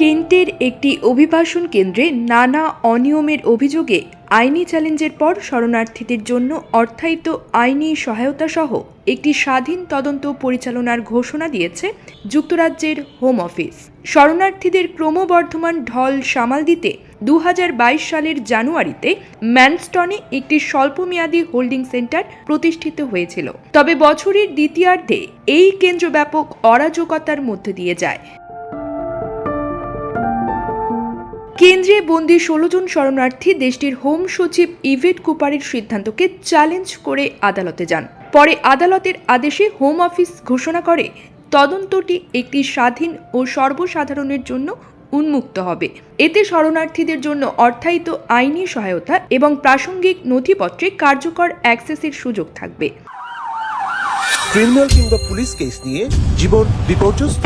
কেন্টের একটি অভিবাসন কেন্দ্রে নানা অনিয়মের অভিযোগে আইনি চ্যালেঞ্জের পর শরণার্থীদের জন্য অর্থায়িত আইনি সহায়তা সহ একটি স্বাধীন তদন্ত পরিচালনার ঘোষণা দিয়েছে যুক্তরাজ্যের হোম অফিস। শরণার্থীদের ক্রমবর্ধমান ঢল সামাল দিতে দু হাজার বাইশ সালের জানুয়ারিতে ম্যানস্টনে একটি স্বল্পমেয়াদী হোল্ডিং সেন্টার প্রতিষ্ঠিত হয়েছিল। তবে বছরের দ্বিতীয়ার্ধে এই কেন্দ্র ব্যাপক অরাজকতার মধ্যে দিয়ে যায়। কেন্দ্রে বন্দি ষোলো জন শরণার্থী, দেশটির হোম সচিব ইভেট কুপারের সিদ্ধান্তকে চ্যালেঞ্জ করে আদালতে যান। পরে আদালতের আদেশে হোম অফিস ঘোষণা করে তদন্তটি একটি স্বাধীন ও সর্বসাধারণের জন্য উন্মুক্ত হবে। এতে শরণার্থীদের জন্য অর্থায়িত আইনি সহায়তা এবং প্রাসঙ্গিক নথিপত্রে কার্যকর অ্যাক্সেসের সুযোগ থাকবে। ক্রিমিনাল কিংবা পুলিশ কেস নিয়ে জীবন বিপর্যস্ত।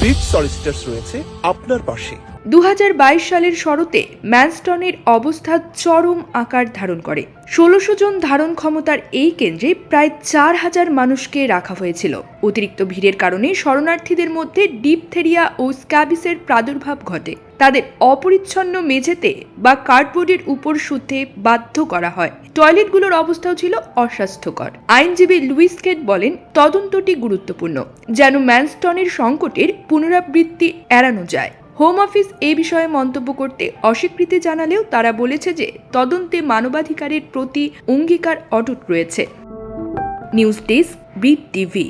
বিট সলিসিটার্স রয়েছে আপনার পাশে। দু হাজার বাইশ সালের শরতে ম্যানস্টনের অবস্থা চরম আকার ধারণ করে। ষোলোশো জন ধারণ ক্ষমতার এই কেন্দ্রে প্রায় চার হাজার মানুষকে রাখা হয়েছিল। অতিরিক্ত ভিড়ের কারণে শরণার্থীদের মধ্যে ডিপথেরিয়া ও স্ক্যাবিসের প্রাদুর্ভাব ঘটে। তাদের অপরিচ্ছন্ন মেঝেতে বা কার্ডবোর্ডের উপর শুতে বাধ্য করা হয়। টয়লেটগুলোর অবস্থাও ছিল অস্বাস্থ্যকর। আইনজীবী লুইস কেট বলেন, তদন্তটি গুরুত্বপূর্ণ, যেন ম্যানস্টনের সংকটের পুনরাবৃত্তি এড়ানো যায়। হোম অফিস এ বিষয়ে মন্তব্য করতে অস্বীকৃতি জানালেও তারা বলেছে যে তদন্তে মানবাধিকারের প্রতি অঙ্গীকার অটুট রয়েছে। News desk beep TV